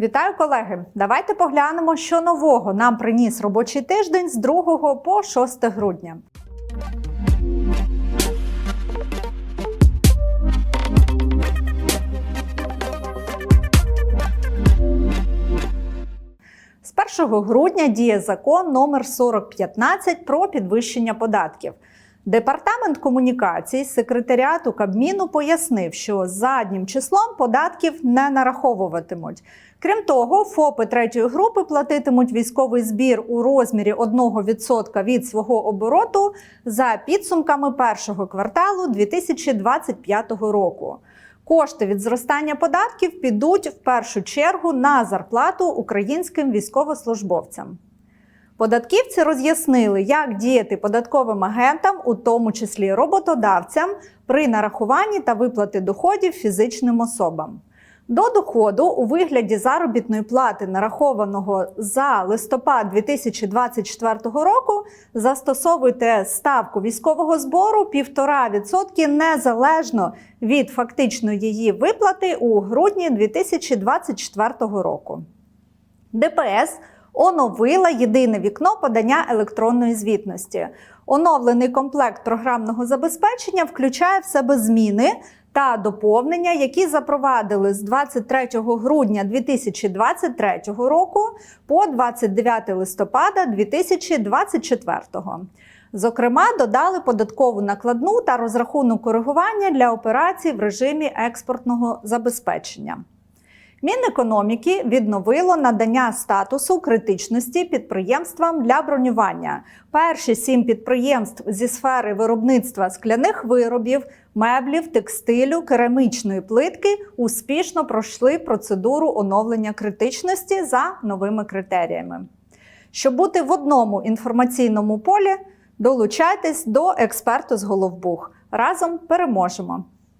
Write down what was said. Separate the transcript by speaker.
Speaker 1: Вітаю колеги! Давайте поглянемо, що нового нам приніс робочий тиждень з 2 по 6 грудня. З 1 грудня діє закон номер 4015 про підвищення податків. Департамент комунікацій секретаріату Кабміну пояснив, що заднім числом податків не нараховуватимуть. Крім того, ФОПи третьої групи платитимуть військовий збір у розмірі 1% від свого обороту за підсумками першого кварталу 2025 року. Кошти від зростання податків підуть в першу чергу на зарплату українським військовослужбовцям. Податківці роз'яснили, як діяти податковим агентам, у тому числі роботодавцям, при нарахуванні та виплати доходів фізичним особам. До доходу у вигляді заробітної плати, нарахованого за листопад 2024 року, застосовуйте ставку військового збору 1,5% незалежно від фактичної її виплати у грудні 2024 року. ДПС оновила єдине вікно подання електронної звітності. Оновлений комплект програмного забезпечення включає в себе зміни та доповнення, які запровадили з 23 грудня 2023 року по 29 листопада 2024. Зокрема, додали податкову накладну та розрахунок коригування для операцій в режимі експортного забезпечення. Мінекономіки відновило надання статусу критичності підприємствам для бронювання. Перші сім підприємств зі сфери виробництва скляних виробів, меблів, текстилю, керамічної плитки успішно пройшли процедуру оновлення критичності за новими критеріями. Щоб бути в одному інформаційному полі, долучайтесь до експерту з Головбух. Разом переможемо!